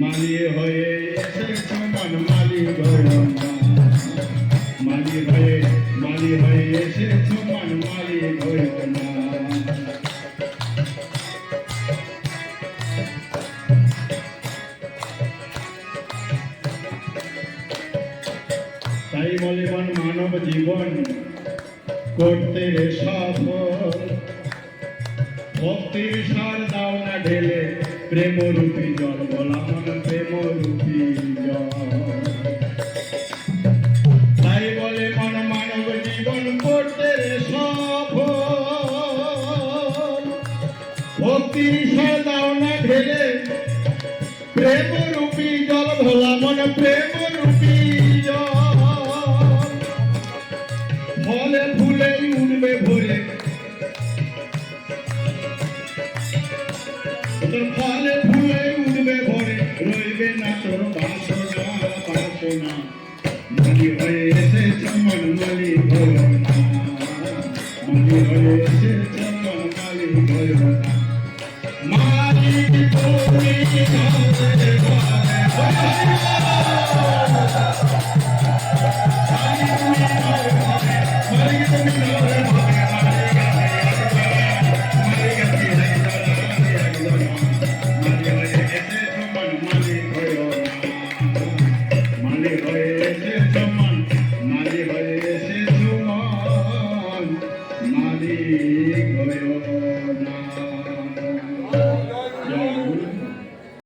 মালি হয়ে মন মালি না মালি হয়ে মালি হয়ে এসেছ মন মালি গয় না তাই বলে মন মানব জীবন করতে সফল। ভক্তির সার দাও না ঢেলে প্রেম রূপী জল বলা মন প্রেম রূপী জল তাই বলে মন মানব জীবন করতে সফল। ভক্তির না ঢেলে প্রেম রূপী জল ভোলা, মন প্রেম রূপী জল। ফলে ফুলে উঠবে ভরে তোর ফলে ফুলে উঠবে ভরে। রইবে না তোর বাসনা বাসনা। মালি হয়ে এসে চমন মালি ভয় না মালি হয়ে এসে চমন মালি ভয় না মালি তুমি ঘরে ঘরে ঘরে You.